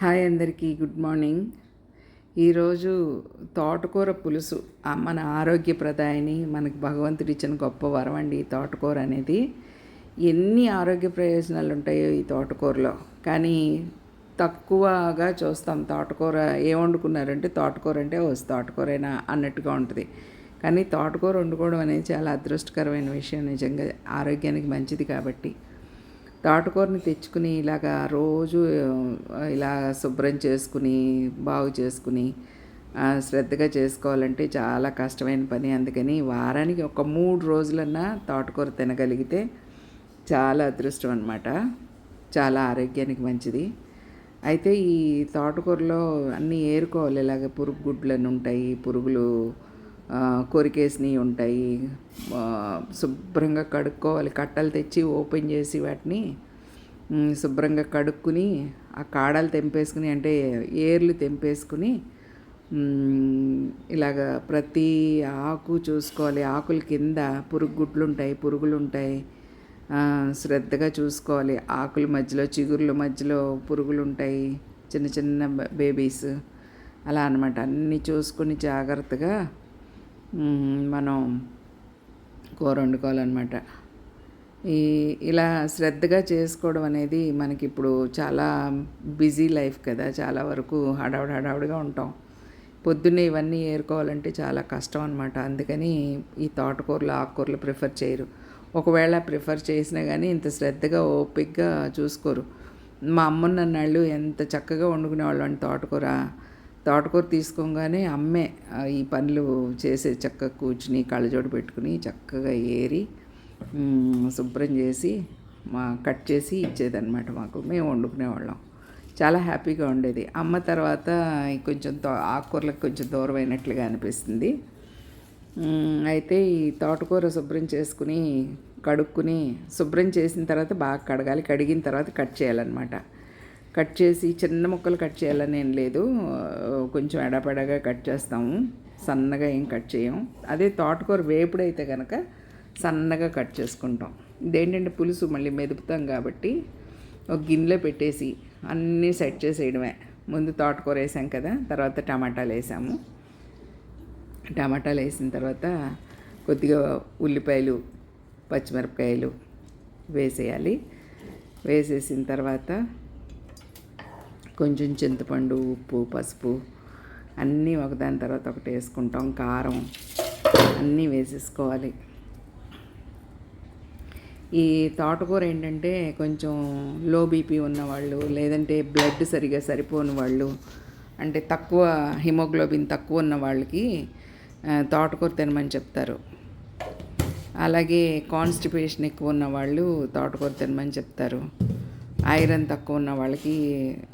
Hi అందరికీ good morning. ఈరోజు తోటకూర పులుసు మన ఆరోగ్యప్రదాయని మనకి భగవంతుడు ఇచ్చిన గొప్ప వరం అండి ఈ తోటకూర అనేది. ఎన్ని ఆరోగ్య ప్రయోజనాలు ఉంటాయో ఈ తోటకూరలో. కానీ తక్కువగా చూస్తాం తోటకూర ఏం వండుకున్నారంటే తోటకూర అంటే ఓ తోటకూరైనా అన్నట్టుగా ఉంటుంది. కానీ తోటకూర వండుకోవడం అనేది చాలా అదృష్టకరమైన విషయం నిజంగా ఆరోగ్యానికి మంచిది కాబట్టి. తోటకూరని తెచ్చుకుని ఇలాగా రోజు ఇలా శుభ్రం చేసుకుని బాగు చేసుకుని శ్రద్ధగా చేసుకోవాలంటే చాలా కష్టమైన పని. అందుకని వారానికి ఒక మూడు రోజులన్నా తోటకూర తినగలిగితే చాలా అదృష్టం అనమాట చాలా ఆరోగ్యానికి మంచిది. అయితే ఈ తోటకూరలో అన్నీ ఏరుకోవాలి. ఇలాగ పురుగు గుడ్లను ఉంటాయి పురుగులు కొరికేసినవి ఉంటాయి. శుభ్రంగా కడుక్కోవాలి. కట్టలు తెచ్చి ఓపెన్ చేసి వాటిని శుభ్రంగా కడుక్కుని ఆ కాడలు తెంపేసుకుని అంటే ఏర్లు తెంపేసుకుని ఇలాగ ప్రతి ఆకు చూసుకోవాలి. ఆకుల కింద పురుగు గుడ్లు ఉంటాయి పురుగులు ఉంటాయి. శ్రద్ధగా చూసుకోవాలి. ఆకుల మధ్యలో చిగుర్ల మధ్యలో పురుగులు ఉంటాయి. చిన్న చిన్న బేబీస్. అలా అనమాట అన్నీ చూసుకుని జాగ్రత్తగా మనం కూర వండుకోవాలన్నమాట ఈ ఇలా శ్రద్ధగా చేసుకోవడం అనేది మనకి ఇప్పుడు చాలా బిజీ లైఫ్ కదా. చాలా వరకు హడావుడి హడావుడిగా ఉంటాం. పొద్దున్నే ఇవన్నీ ఏరుకోవాలంటే చాలా కష్టం అనమాట అందుకని ఈ తోటకూరలు ఆకుకూరలు ప్రిఫర్ చేయరు. ఒకవేళ ప్రిఫర్ చేసినా కానీ ఇంత శ్రద్ధగా ఓపిక్గా చూసుకోరు. మా అమ్మ నన్నాళ్ళు ఎంత చక్కగా వండుకునేవాళ్ళు అని తోటకూర. తోటకూర తీసుకోగానే అమ్మే ఈ పనులు చేసే చక్కగా కూర్చుని కళ్ళజోడు పెట్టుకుని చక్కగా ఏరి శుభ్రం చేసి మా కట్ చేసి ఇచ్చేదన్నమాట మాకు. మేము వండుకునేవాళ్ళం. చాలా హ్యాపీగా ఉండేది. అమ్మ తర్వాత కొంచెం తో ఆకుకూరలకు కొంచెం దూరం అయినట్లుగా అనిపిస్తుంది అయితే ఈ తోటకూర శుభ్రం చేసుకుని కడుక్కుని శుభ్రం చేసిన తర్వాత బాగా కడగాలి. కడిగిన తర్వాత కట్ చేయాలన్నమాట. కట్ చేసి చిన్న ముక్కలు కట్ చేయాలని ఏం లేదు. కొంచెం ఎడపడగా కట్ చేస్తాము. సన్నగా ఏం కట్ చేయం అదే తోటకూర వేపుడైతే కనుక సన్నగా కట్ చేసుకుంటాం. ఇదేంటంటే పులుసు మళ్ళీ మెదుపుతాం కాబట్టి ఒక గిన్నెలో పెట్టేసి అన్నీ సెట్ చేసేయడమే. ముందు తోటకూర వేసాం కదా తర్వాత టమాటాలు వేసాము. టమాటాలు వేసిన తర్వాత కొద్దిగా ఉల్లిపాయలు పచ్చిమిరపకాయలు వేసేయాలి. వేసేసిన తర్వాత కొంచెం చింతపండు ఉప్పు పసుపు అన్నీ ఒకదాని తర్వాత ఒకటి వేసుకుంటాం. కారం అన్నీ వేసేసుకోవాలి. ఈ తోటకూర ఏంటంటే కొంచెం లో బీపీ ఉన్నవాళ్ళు లేదంటే బ్లడ్ సరిగా సరిపోని వాళ్ళు అంటే తక్కువ హిమోగ్లోబిన్ తక్కువ ఉన్న వాళ్ళకి తోటకూర తినమని చెప్తారు. అలాగే కాన్స్టిపేషన్ ఎక్కువ ఉన్న వాళ్ళు తోటకూర తినమని చెప్తారు. ఐరన్ తక్కువ ఉన్న వాళ్ళకి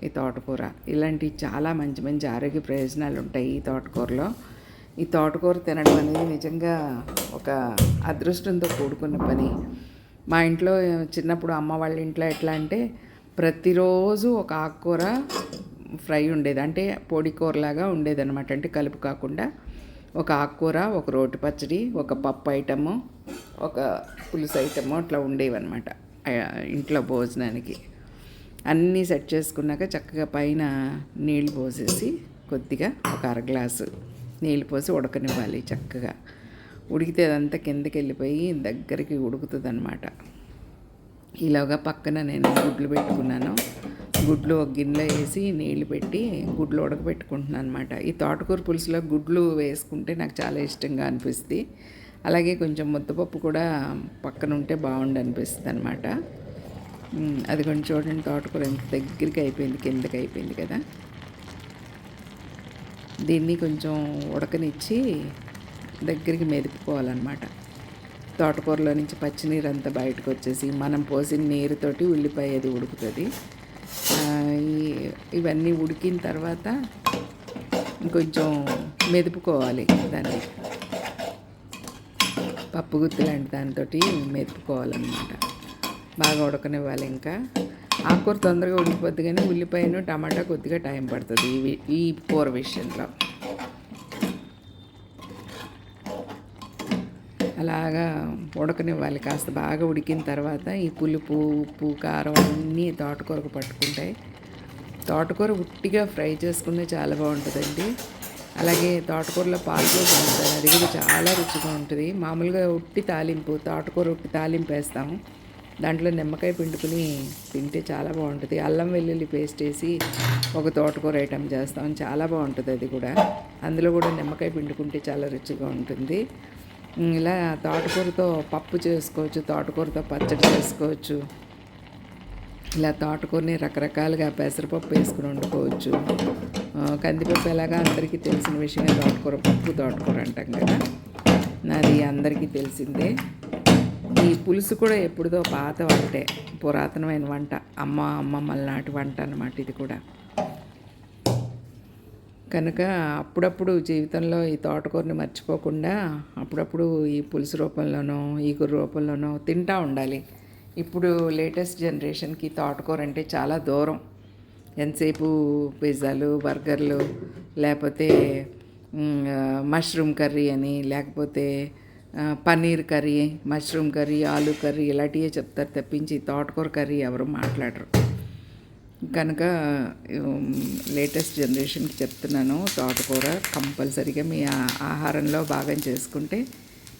ఈ తోటకూర. ఇలాంటి చాలా మంచి మంచి ఆరోగ్య ప్రయోజనాలు ఉంటాయి ఈ తోటకూరలో. ఈ తోటకూర తినడం అనేది నిజంగా ఒక అదృష్టంతో కూడుకున్న పని. మా ఇంట్లో చిన్నప్పుడు అమ్మ వాళ్ళ ఇంట్లో ఎట్లా అంటే ప్రతిరోజు ఒక ఆకుకూర ఫ్రై ఉండేది. అంటే పొడి కూరలాగా ఉండేదన్నమాట. అంటే కలుపు కాకుండా ఒక ఆకుకూర ఒక రోటి పచ్చడి ఒక పప్పు ఐటము ఒక పులుసు ఐటము అట్లా ఉండేవన్నమాట. ఇంట్లో భోజనానికి. అన్నీ సెట్ చేసుకున్నాక చక్కగా పైన నీళ్ళు పోసేసి కొద్దిగా ఒక అర గ్లాసు నీళ్ళు పోసి ఉడకనివ్వాలి చక్కగా. ఉడికితే అదంతా కిందకి వెళ్ళిపోయి దగ్గరికి ఉడుకుతుంది అనమాట ఇలాగా పక్కన నేను గుడ్లు పెట్టుకున్నాను. గుడ్లు ఒక గిన్నెలో వేసి నీళ్ళు పెట్టి గుడ్లు ఉడకబెట్టుకుంటున్నాను అనమాట ఈ తోటకూర పులుసులో గుడ్లు వేసుకుంటే నాకు చాలా ఇష్టంగా అనిపిస్తుంది. అలాగే కొంచెం ముద్దపప్పు కూడా పక్కన ఉంటే బాగుండు అనిపిస్తుంది అనమాట అది కొంచెం చూడండి తోటకూర ఎంత దగ్గరికి అయిపోయింది కిందకి అయిపోయింది కదా. దీన్ని కొంచెం ఉడకనిచ్చి దగ్గరికి మెదుపుకోవాలన్నమాట. తోటకూరలో నుంచి పచ్చినీరు అంతా బయటకు వచ్చేసి మనం పోసిన నీరుతోటి ఉల్లిపాయ అది ఉడుకుతుంది ఇవన్నీ ఉడికిన తర్వాత ఇంకొంచెం మెదుపుకోవాలి దాన్ని. పప్పు గుత్తి లాంటి దానితోటి మెదుపుకోవాలన్నమాట. బాగా ఉడకనివ్వాలి ఇంకా. ఆకుకూర తొందరగా ఉడికిపోద్ది కానీ ఉల్లిపాయను టమాటా కొద్దిగా టైం పడుతుంది ఈ ఈ కూర విషయంలో. అలాగా ఉడకనివ్వాలి. కాస్త బాగా ఉడికిన తర్వాత ఈ పులుపు ఉప్పు కారం అన్నీ తోటకూరకు పట్టుకుంటాయి తోటకూర ఉట్టిగా ఫ్రై చేసుకుంటే చాలా బాగుంటుందండి. అలాగే తోటకూరలో పాలకూర ఉంటుంది అది కూడా చాలా రుచిగా ఉంటుంది. మామూలుగా ఉట్టి తాలింపు తోటకూర ఉట్టి తాలింపు వేస్తాము. దాంట్లో నిమ్మకాయ పిండుకుని తింటే చాలా బాగుంటుంది. అల్లం వెల్లుల్లి పేస్ట్ వేసి ఒక తోటకూర ఐటెం చేస్తాం. చాలా బాగుంటుంది అది కూడా. అందులో కూడా నిమ్మకాయ పిండుకుంటే చాలా రుచిగా ఉంటుంది. ఇలా తోటకూరతో పప్పు చేసుకోవచ్చు తోటకూరతో పచ్చడి చేసుకోవచ్చు. ఇలా తోటకూరని రకరకాలుగా పెసరపప్పు వేసుకుని వండుకోవచ్చు. కందిపప్పు ఎలాగా అందరికీ తెలిసిన విషయమే తోటకూర పప్పు తోటకూర అంటాం కదా. నాది అందరికీ తెలిసిందే. ఈ పులుసు కూడా ఎప్పుడుదో పాత వంటే పురాతనమైన వంట అమ్మ అమ్మమ్మల నాటి వంట అన్నమాట ఇది కూడా. కనుక అప్పుడప్పుడు జీవితంలో ఈ తోటకూరని మర్చిపోకుండా అప్పుడప్పుడు ఈ పులుసు రూపంలోనో ఈగుర రూపంలోనో తింటా ఉండాలి. ఇప్పుడు లేటెస్ట్ జనరేషన్కి తోటకూర అంటే చాలా దూరం. ఎంతసేపు పిజ్జాలు బర్గర్లు లేకపోతే మష్రూమ్ కర్రీ అని లేకపోతే పన్నీర్ కర్రీ మష్రూమ్ కర్రీ ఆలు కర్రీ ఇలాంటివే చెప్తారు. తప్పించి తోటకూర కర్రీ ఎవరు మాట్లాడరు. కనుక లేటెస్ట్ జనరేషన్కి చెప్తున్నాను తోటకూర కంపల్సరీగా మీ ఆహారంలో భాగం చేసుకుంటే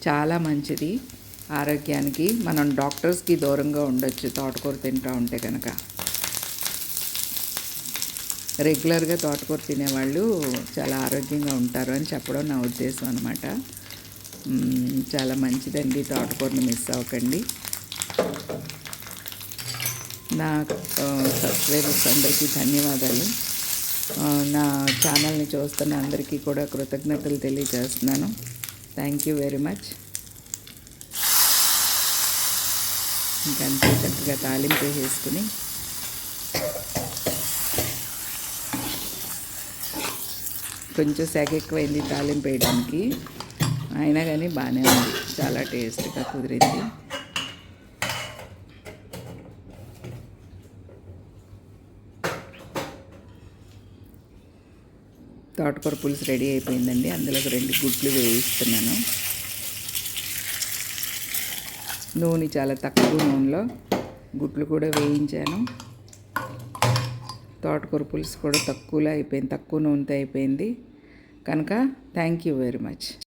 చాలా మంచిది. ఆరోగ్యానికి మనం డాక్టర్స్కి దూరంగా ఉండొచ్చు తోటకూర తింటూ ఉంటే కనుక. రెగ్యులర్గా తోటకూర తినేవాళ్ళు చాలా ఆరోగ్యంగా ఉంటారు అని చెప్పడం నా ఉద్దేశం అనమాట చాలా మంచిదండి. తోటకూరని మిస్ అవ్వకండి. నా సబ్స్క్రైబర్స్ అందరికీ ధన్యవాదాలు. నా ఛానల్ని చూస్తున్న అందరికీ కూడా కృతజ్ఞతలు తెలియజేస్తున్నాను. థ్యాంక్ యూ వెరీ మచ్ ఇంకంతే చక్కగా తాలింపు వేసుకుని. కొంచెం సెగ ఎక్కువైంది తాలింపు వేయడానికి. అయినా కానీ బాగానే ఉంది. చాలా టేస్ట్గా కుదిరింది. తోటకూర పులుసు రెడీ అయిపోయిందండి. అందులో రెండు గుడ్లు వేయిస్తున్నాను. నూనె చాలా తక్కువ నూనెలో గుడ్లు కూడా వేయించాను. తోటకూర పులుసు కూడా తక్కువలో అయిపోయింది తక్కువ నూనెతో అయిపోయింది. కనుక థ్యాంక్ యూ వెరీ మచ్